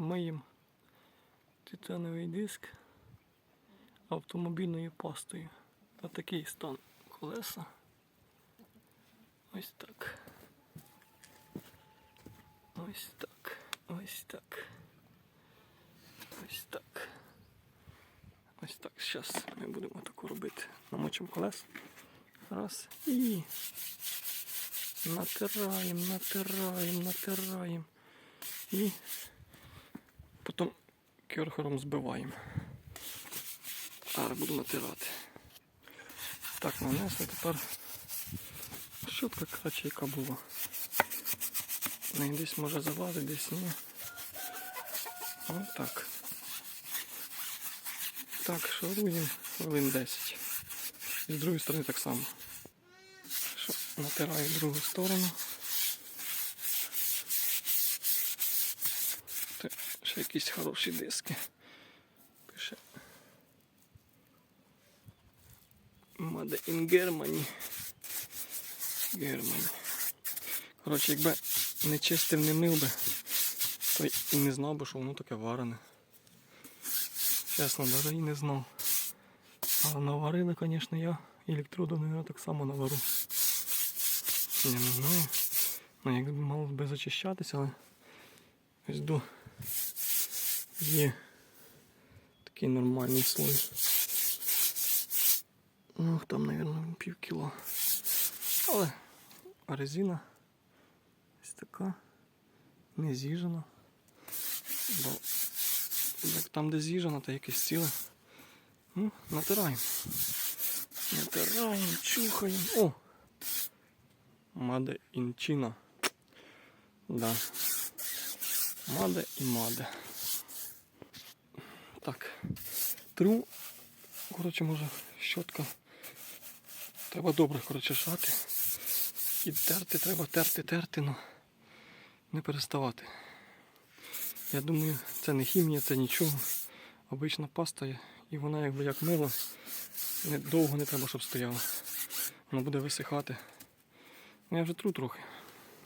миємо титановий диск автомобільною пастою. Отакий стан колеса. Ось так. Ось так. Ось так. Ось так. Ось так. Зараз ми будемо таку робити. Намочимо колес. Раз. І натираємо, натираємо, натираємо. І потім керхером збиваємо. Зараз буду натирати. Так, нанесли тепер щотка краще яка була. Десь може залазити, десь ні. Ось так. Так, шаруємо хвилин 10. І з другої сторони так само. Натираю другу сторону. Ще якісь хороші диски. Пише. Made in Germany. Germany. Коротше, якби не чистив, не мив би, то і не знав би, що воно таке варене. Чесно, навіть і не знав. Але наварили, звісно, я електродом я так само навару. Я не знаю. Ну, як мало би зачищатися, але ось до є такий нормальний слой. Ну, там, мабуть, пів кіло. Але резина ось така, не з'їжджена. Бо як там, де з'їжджена, то якесь ціле. Ну, натираємо. Натираємо, чухаємо. О! Маде інчина. Да. Маде і маде. Так. Тру. Коротше, може, щотка. Треба добре, коротше, шати. І терти, треба терти, терти, ну не переставати. Я думаю, це не хімія, це нічого. Обична паста і вона якби як мило, довго не треба, щоб стояла. Вона буде висихати. Ну, Я вже тру трохи.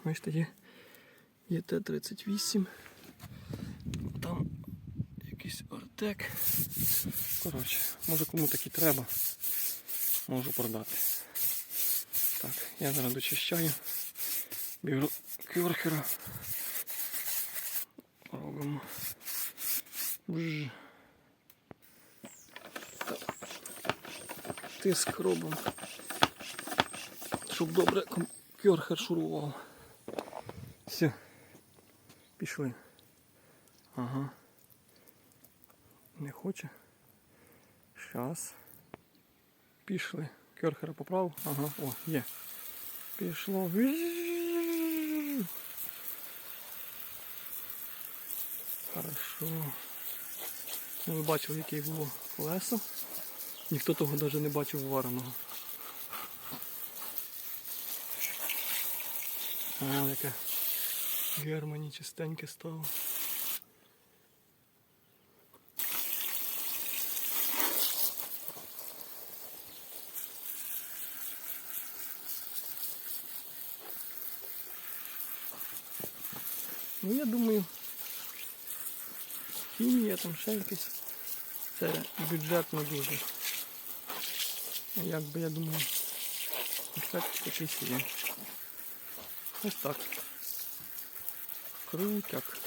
Бачите, є, є Т-38. Там якийсь ортек. Коротше, може кому такий треба, можу продати. Так, я зараз дочищаю. Беру кюрхера. Робимо. Бж. Тиск робимо. Щоб добре кюрхер шурував. Все. Пішли. Ага. Не хоче. Щас. Пішли. Керхера поправив. Ага, о, є. Пішло. Хорошо. Ну, Ви бачили, яке було колесо. Ніхто того навіть не бачив вареного. А, яке Германі чистеньке стало. Ну я думаю, хімія там ще якийсь Це бюджетно дуже. Як би я думаю, ефект якийсь є. Ось так. Крутяк.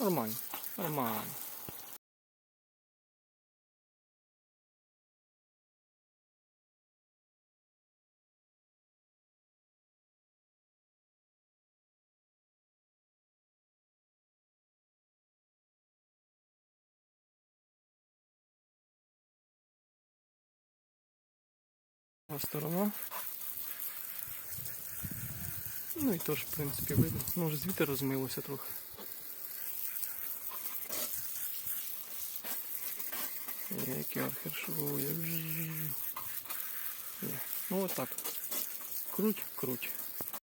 Нормально. Нормально. Сторона. Ну і теж, в принципі, видно. Ну, вже звідти розмилося трохи. Який архер шурує. Ну отак. Круть, круть.